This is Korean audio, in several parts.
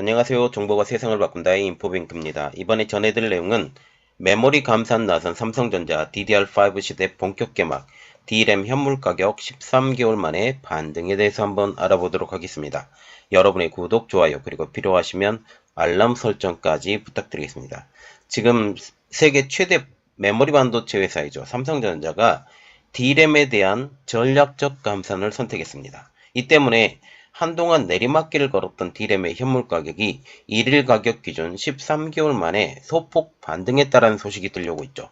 안녕하세요. 정보가 세상을 바꾼다의 인포뱅크입니다. 이번에 전해드릴 내용은 메모리 감산 나선 삼성전자 DDR5 시대 본격 개막, D램 현물 가격 13개월 만에 반등에 대해서 한번 알아보도록 하겠습니다. 여러분의 구독, 좋아요, 그리고 필요하시면 알람 설정까지 부탁드리겠습니다. 지금 세계 최대 메모리 반도체 회사이죠. 삼성전자가 D램에 대한 전략적 감산을 선택했습니다. 이 때문에 한동안 내리막길을 걸었던 D램의 현물 가격이 1일 가격 기준 13개월 만에 소폭 반등했다는 소식이 들려오고 있죠.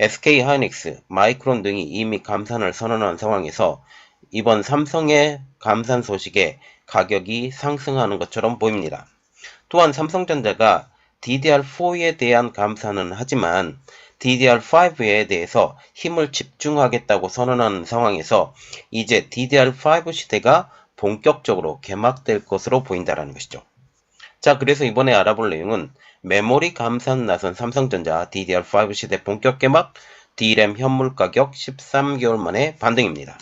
SK 하이닉스, 마이크론 등이 이미 감산을 선언한 상황에서 이번 삼성의 감산 소식에 가격이 상승하는 것처럼 보입니다. 또한 삼성전자가 DDR4에 대한 감산은 하지만 DDR5에 대해서 힘을 집중하겠다고 선언하는 상황에서 이제 DDR5 시대가 본격적으로 개막될 것으로 보인다는 것이죠. 자, 그래서 이번에 알아볼 내용은 메모리 감산 나선 삼성전자 DDR5 시대 본격 개막, D램 현물 가격 13개월 만에 반등입니다.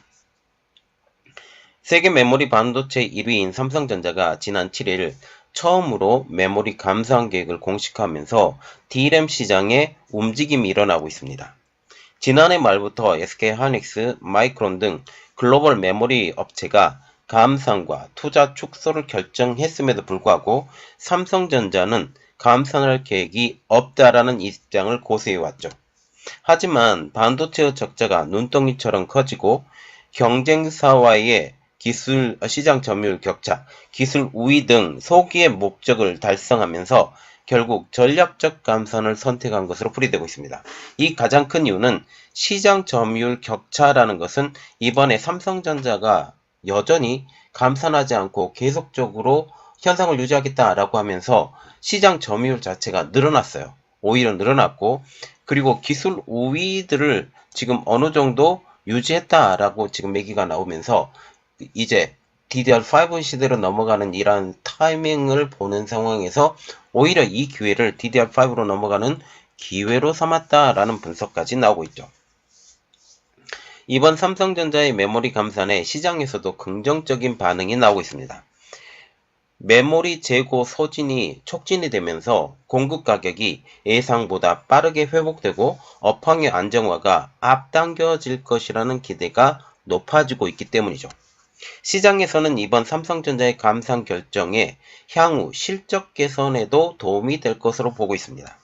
세계 메모리 반도체 1위인 삼성전자가 지난 7일 처음으로 메모리 감산 계획을 공식화하면서 D램 시장에 움직임이 일어나고 있습니다. 지난해 말부터 SK 하이닉스, 마이크론 등 글로벌 메모리 업체가 감산과 투자 축소를 결정했음에도 불구하고 삼성전자는 감산할 계획이 없다라는 입장을 고수해 왔죠. 하지만 반도체의 적자가 눈덩이처럼 커지고 경쟁사와의 기술 시장 점유율 격차, 기술 우위 등 소기의 목적을 달성하면서 결국 전략적 감산을 선택한 것으로 풀이되고 있습니다. 이 가장 큰 이유는 시장 점유율 격차라는 것은 이번에 삼성전자가 여전히 감산하지 않고 계속적으로 현상을 유지하겠다라고 하면서 시장 점유율 자체가 늘어났어요. 오히려 늘어났고 그리고 기술 우위들을 지금 어느 정도 유지했다라고 지금 얘기가 나오면서 이제 DDR5 시대로 넘어가는 이러한 타이밍을 보는 상황에서 오히려 이 기회를 DDR5로 넘어가는 기회로 삼았다라는 분석까지 나오고 있죠. 이번 삼성전자의 메모리 감산에 시장에서도 긍정적인 반응이 나오고 있습니다. 메모리 재고 소진이 촉진이 되면서 공급 가격이 예상보다 빠르게 회복되고 업황의 안정화가 앞당겨질 것이라는 기대가 높아지고 있기 때문이죠. 시장에서는 이번 삼성전자의 감산 결정에 향후 실적 개선에도 도움이 될 것으로 보고 있습니다.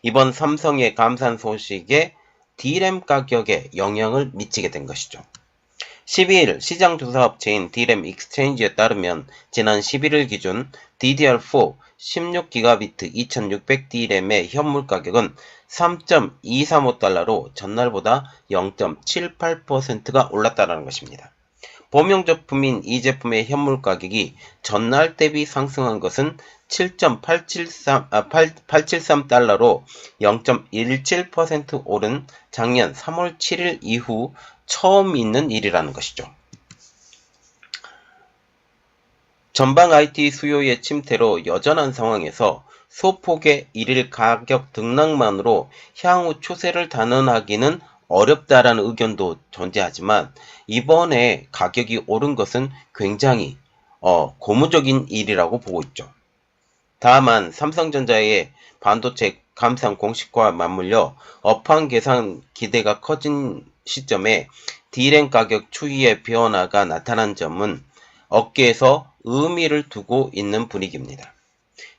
이번 삼성의 감산 소식에 D램 가격에 영향을 미치게 된 것이죠. 12일 시장 조사 업체인 D램 익스체인지에 따르면 지난 11일 기준 DDR4 16GB 2600D램의 현물 가격은 3.235달러로 전날보다 0.78%가 올랐다는 것입니다. 범용 제품인 이 제품의 현물 가격이 전날 대비 상승한 것은 7.873, 아, 873달러로 0.17% 오른 작년 3월 7일 이후 처음 있는 일이라는 것이죠. 전방 IT 수요의 침태로 여전한 상황에서 소폭의 일일 가격 등락만으로 향후 추세를 단언하기는 어렵다라는 의견도 존재하지만 이번에 가격이 오른 것은 굉장히 어, 고무적인 일이라고 보고 있죠. 다만 삼성전자의 반도체 감산 공식과 맞물려 업황 개선 기대가 커진 시점에 D램 가격 추이의 변화가 나타난 점은 업계에서 의미를 두고 있는 분위기입니다.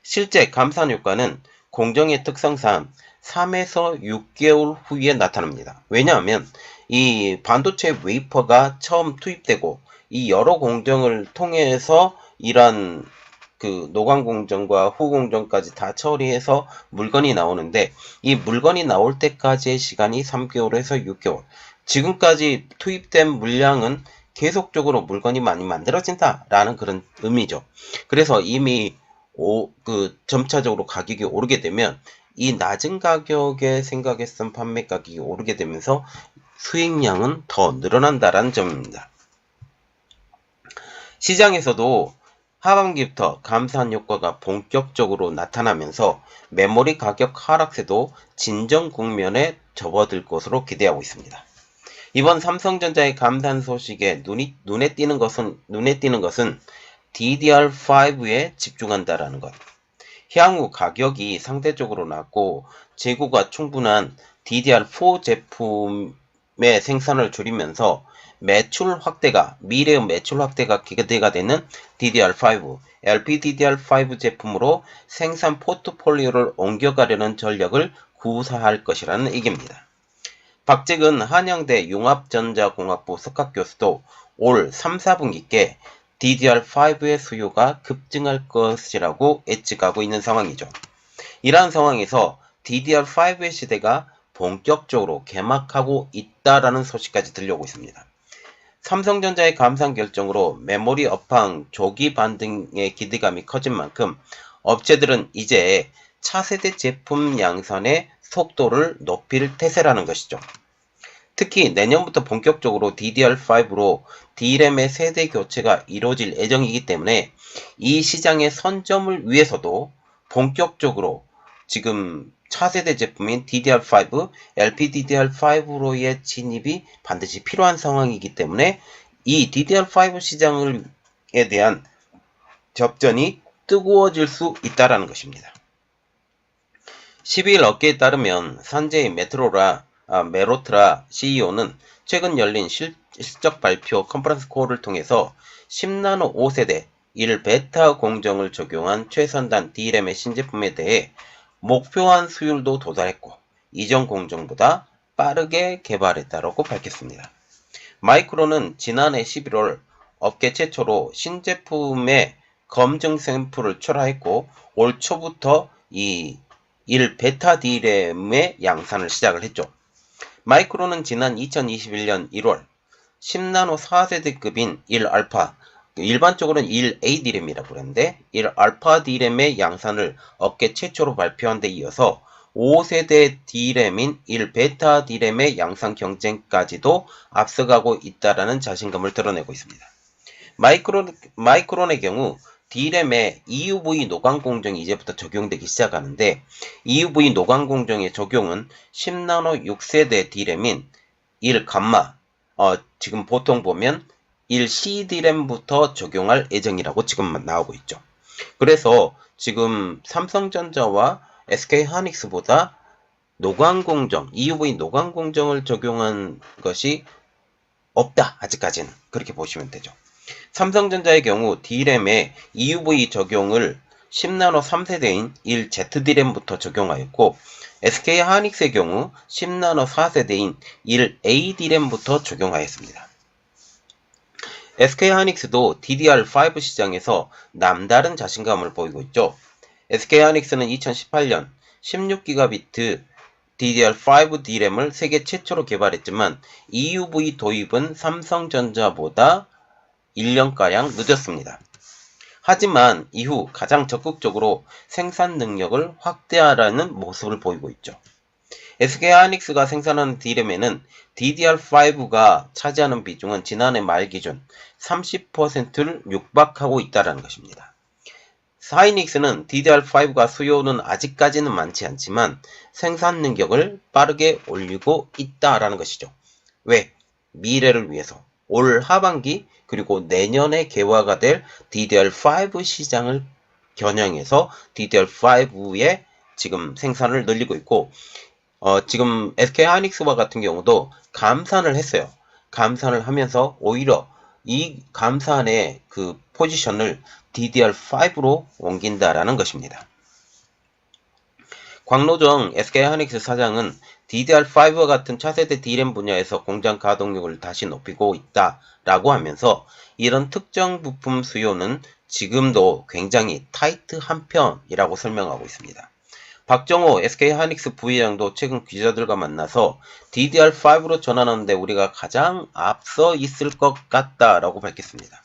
실제 감산 효과는 공정의 특성상 3에서 6개월 후에 나타납니다. 왜냐하면 이 반도체 웨이퍼가 처음 투입되고 이 여러 공정을 통해서 이런 그 노광 공정과 후 공정까지 다 처리해서 물건이 나오는데 이 물건이 나올 때까지의 시간이 3개월에서 6개월. 지금까지 투입된 물량은 계속적으로 물건이 많이 만들어진다라는 그런 의미죠. 그래서 이미 오, 그 점차적으로 가격이 오르게 되면 이 낮은 가격에 생각했던 판매 가격이 오르게 되면서 수익량은 더 늘어난다라는 점입니다. 시장에서도 하반기부터 감산 효과가 본격적으로 나타나면서 메모리 가격 하락세도 진정 국면에 접어들 것으로 기대하고 있습니다. 이번 삼성전자의 감산 소식에 눈이, 눈에 띄는 것은, 눈에 띄는 것은 DDR5에 집중한다라는 것. 향후 가격이 상대적으로 낮고 재고가 충분한 DDR4 제품의 생산을 줄이면서 매출 확대가 미래의 매출 확대가 기대가 되는 DDR5, LPDDR5 제품으로 생산 포트폴리오를 옮겨가려는 전략을 구사할 것이라는 얘기입니다. 박재근 한양대 융합전자공학부 석학교수도 올 3, 4분기께 DDR5의 수요가 급증할 것이라고 예측하고 있는 상황이죠. 이러한 상황에서 DDR5의 시대가 본격적으로 개막하고 있다라는 소식까지 들려오고 있습니다. 삼성전자의 감산 결정으로 메모리 업황 조기 반등의 기대감이 커진 만큼 업체들은 이제 차세대 제품 양산의 속도를 높일 태세라는 것이죠. 특히 내년부터 본격적으로 DDR5로 D램의 세대 교체가 이루어질 예정이기 때문에 이 시장의 선점을 위해서도 본격적으로 지금 차세대 제품인 DDR5, LPDDR5로의 진입이 반드시 필요한 상황이기 때문에 이 DDR5 시장에 대한 접전이 뜨거워질 수 있다라는 것입니다. 12일 업계에 따르면 산제의 메트로라, 아, 메로트라 CEO는 최근 열린 실, 실적 발표 컨퍼런스 콜을 통해서 10나노 5세대 1 베타 공정을 적용한 최선단 D램의 신제품에 대해 목표한 수율도 도달했고 이전 공정보다 빠르게 개발했다고 밝혔습니다. 마이크론은 지난해 11월 업계 최초로 신제품의 검증 샘플을 출하했고 올 초부터 이 1베타 D램의 양산을 시작을 했죠. 마이크론은 지난 2021년 1월 10나노 4세대급인 1알파 일반적으로는 1A D램이라고 그러는데 1알파 D램의 양산을 업계 최초로 발표한 데 이어서 5세대 D램인 1베타 D램의 양산 경쟁까지도 앞서가고 있다라는 자신감을 드러내고 있습니다. 마이크론, 마이크론의 경우 D램의 EUV 노광 공정이 이제부터 적용되기 시작하는데 EUV 노광 공정의 적용은 10나노 6세대 D램인 1 감마 어, 지금 보통 보면 1CD램부터 적용할 예정이라고 지금 나오고 있죠. 그래서 지금 삼성전자와 SK하이닉스보다 노광 공정, EUV 노광 공정을 적용한 것이 없다. 아직까지는. 그렇게 보시면 되죠. 삼성전자의 경우 D램에 EUV 적용을 10나노 3세대인 1ZD램부터 적용하였고 SK하이닉스의 경우 10나노 4세대인 1AD램부터 적용하였습니다. SK하이닉스도 DDR5 시장에서 남다른 자신감을 보이고 있죠. SK하이닉스는 2018년 16기가비트 DDR5 D램을 세계 최초로 개발했지만 EUV 도입은 삼성전자보다 1년가량 늦었습니다. 하지만 이후 가장 적극적으로 생산 능력을 확대하라는 모습을 보이고 있죠. SK하이닉스가 생산하는 D램에는 DDR5가 차지하는 비중은 지난해 말 기준 30%를 육박하고 있다는 것입니다. 하이닉스는 DDR5가 수요는 아직까지는 많지 않지만 생산 능력을 빠르게 올리고 있다라는 것이죠. 왜? 미래를 위해서 올 하반기 그리고 내년에 개화가 될 DDR5 시장을 겨냥해서 DDR5의 지금 생산을 늘리고 있고 어, 지금 SK 하이닉스와 같은 경우도 감산을 했어요. 감산을 하면서 오히려 이 감산의 그 포지션을 DDR5로 옮긴다라는 것입니다. 광노정 SK하이닉스 사장은 DDR5와 같은 차세대 D램 분야에서 공장 가동력을 다시 높이고 있다라고 하면서 이런 특정 부품 수요는 지금도 굉장히 타이트한 편이라고 설명하고 있습니다. 박정호 SK하이닉스 부회장도 최근 기자들과 만나서 DDR5로 전환하는데 우리가 가장 앞서 있을 것 같다라고 밝혔습니다.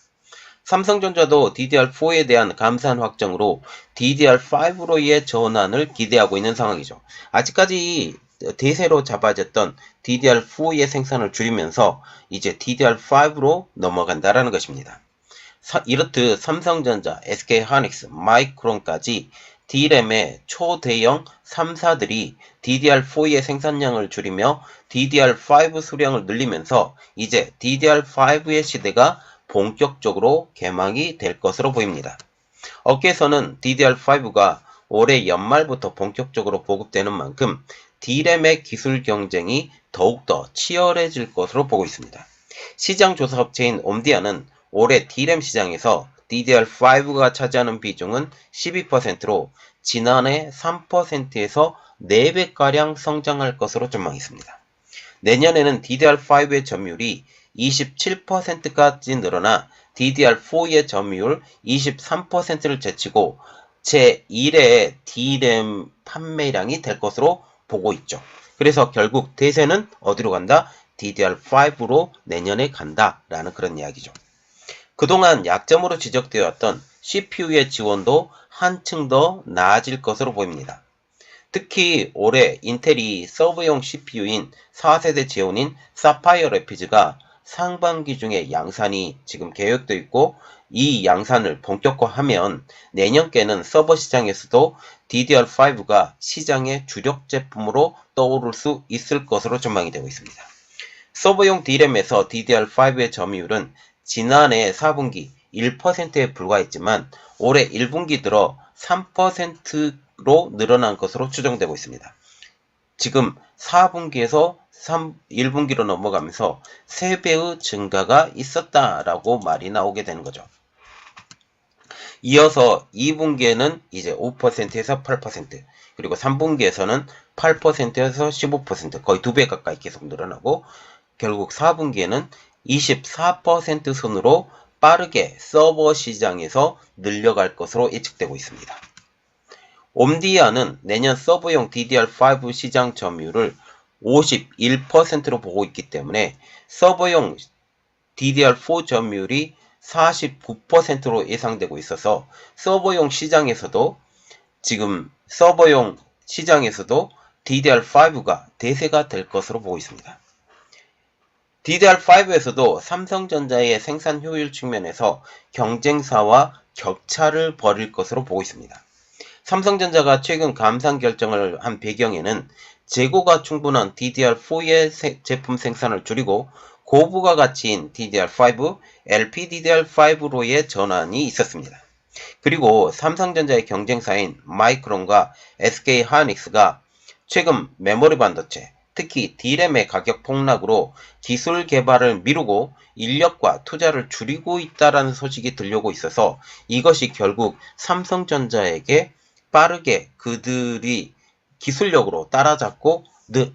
삼성전자도 DDR4에 대한 감산 확정으로 DDR5로의 전환을 기대하고 있는 상황이죠. 아직까지 대세로 잡아졌던 DDR4의 생산을 줄이면서 이제 DDR5로 넘어간다라는 것입니다. 이렇듯 삼성전자, SK하이닉스, 마이크론까지 D램의 초대형 3사들이 DDR4의 생산량을 줄이며 DDR5 수량을 늘리면서 이제 DDR5의 시대가 본격적으로 개막이 될 것으로 보입니다. 업계에서는 DDR5가 올해 연말부터 본격적으로 보급되는 만큼 D램의 기술 경쟁이 더욱더 치열해질 것으로 보고 있습니다. 시장 조사 업체인 옴디아는 올해 D램 시장에서 DDR5가 차지하는 비중은 12%로 지난해 3%에서 4배가량 성장할 것으로 전망했습니다. 내년에는 DDR5의 점유율이 27%까지 늘어나 DDR4의 점유율 23%를 제치고 제1의 D램 판매량이 될 것으로 보고 있죠. 그래서 결국 대세는 어디로 간다? DDR5로 내년에 간다라는 그런 이야기죠. 그동안 약점으로 지적되었던 CPU의 지원도 한층 더 나아질 것으로 보입니다. 특히 올해 인텔이 서브용 CPU인 4세대 제온인 사파이어 레피즈가 상반기 중에 양산이 지금 계획되어 있고 이 양산을 본격화하면 내년께는 서버 시장에서도 DDR5가 시장의 주력 제품으로 떠오를 수 있을 것으로 전망이 되고 있습니다. 서버용 D램에서 DDR5의 점유율은 지난해 4분기 1%에 불과했지만 올해 1분기 들어 3%로 늘어난 것으로 추정되고 있습니다. 지금 4분기에서 3, 1분기로 넘어가면서 3배의 증가가 있었다라고 말이 나오게 되는 거죠. 이어서 2분기에는 이제 5%에서 8%, 그리고 3분기에서는 8%에서 15%, 거의 2배 가까이 계속 늘어나고, 결국 4분기에는 24% 선으로 빠르게 서버 시장에서 늘려갈 것으로 예측되고 있습니다. 옴디아는 내년 서버용 DDR5 시장 점유율을 51%로 보고 있기 때문에 서버용 DDR4 점유율이 49%로 예상되고 있어서 서버용 시장에서도 지금 서버용 시장에서도 DDR5가 대세가 될 것으로 보고 있습니다. DDR5에서도 삼성전자의 생산 효율 측면에서 경쟁사와 격차를 벌일 것으로 보고 있습니다. 삼성전자가 최근 감산 결정을 한 배경에는 재고가 충분한 DDR4의 제품 생산을 줄이고 고부가 가치인 DDR5, LPDDR5로의 전환이 있었습니다. 그리고 삼성전자의 경쟁사인 마이크론과 SK 하이닉스가 최근 메모리 반도체, 특히 D램의 가격 폭락으로 기술 개발을 미루고 인력과 투자를 줄이고 있다라는 소식이 들려오고 있어서 이것이 결국 삼성전자에게 빠르게 그들이 기술력으로 따라잡고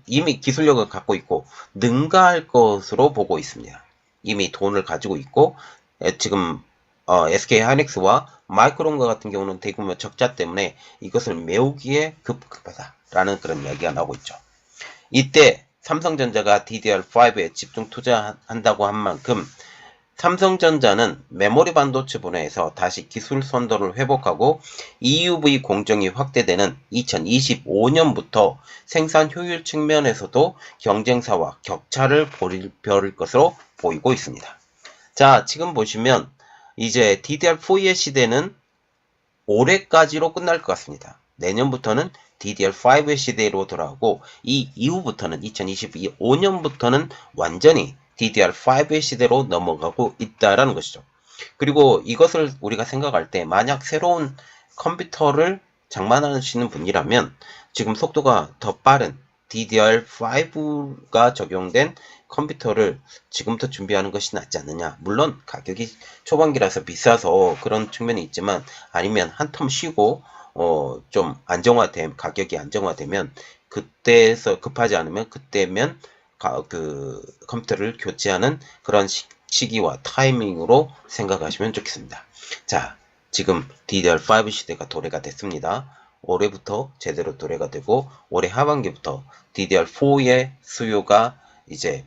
이미 기술력을 갖고 있고 능가할 것으로 보고 있습니다. 이미 돈을 가지고 있고 지금 어, SK 하이닉스와 마이크론과 같은 경우는 대규모 적자 때문에 이것을 메우기에 급급하다라는 그런 이야기가 나오고 있죠. 이때 삼성전자가 DDR5에 집중 투자한다고 한 만큼 삼성전자는 메모리 반도체 분야에서 다시 기술 선도를 회복하고 EUV 공정이 확대되는 2025년부터 생산 효율 측면에서도 경쟁사와 격차를 벌일 것으로 보이고 있습니다. 자, 지금 보시면 이제 DDR4의 시대는 올해까지로 끝날 것 같습니다. 내년부터는 DDR5의 시대로 돌아오고 이 이후부터는 2025년부터는 완전히 DDR5의 시대로 넘어가고 있다라는 것이죠. 그리고 이것을 우리가 생각할 때 만약 새로운 컴퓨터를 장만하시는 분이라면 지금 속도가 더 빠른 DDR5가 적용된 컴퓨터를 지금부터 준비하는 것이 낫지 않느냐. 물론 가격이 초반기라서 비싸서 그런 측면이 있지만 아니면 한텀 쉬고 어, 좀 안정화된 가격이 안정화되면 그때에서 급하지 않으면 그때면 그 컴퓨터를 교체하는 그런 시 기와 타이밍으로 생각하시면 좋겠습니다. 자, 지금 DDR5 시대가 도래가 됐습니다. 올해부터 제대로 도래가 되고 올해 하반기부터 DDR4의 수요가 이제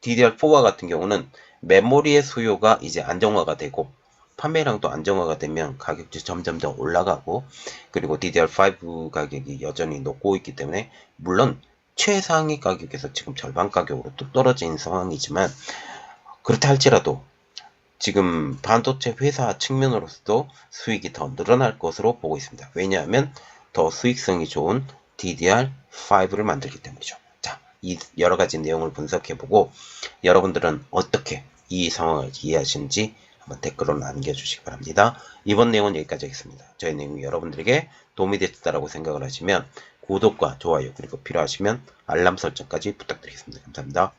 DDR4와 같은 경우는 메모리의 수요가 이제 안정화가 되고 판매량도 안정화가 되면 가격도 점점 더 올라가고 그리고 DDR5 가격이 여전히 높고 있기 때문에 물론 최상위 가격에서 지금 절반 가격으로 뚝 떨어진 상황이지만 그렇다 할지라도 지금 반도체 회사 측면으로서도 수익이 더 늘어날 것으로 보고 있습니다. 왜냐하면 더 수익성이 좋은 DDR5를 만들기 때문이죠. 자, 이 여러 가지 내용을 분석해보고 여러분들은 어떻게 이 상황을 이해하시는지 한번 댓글로 남겨주시기 바랍니다. 이번 내용은 여기까지 하겠습니다. 저희 내용이 여러분들에게 도움이 됐다라고 생각을 하시면 구독과 좋아요 그리고 필요하시면 알람 설정까지 부탁드리겠습니다. 감사합니다.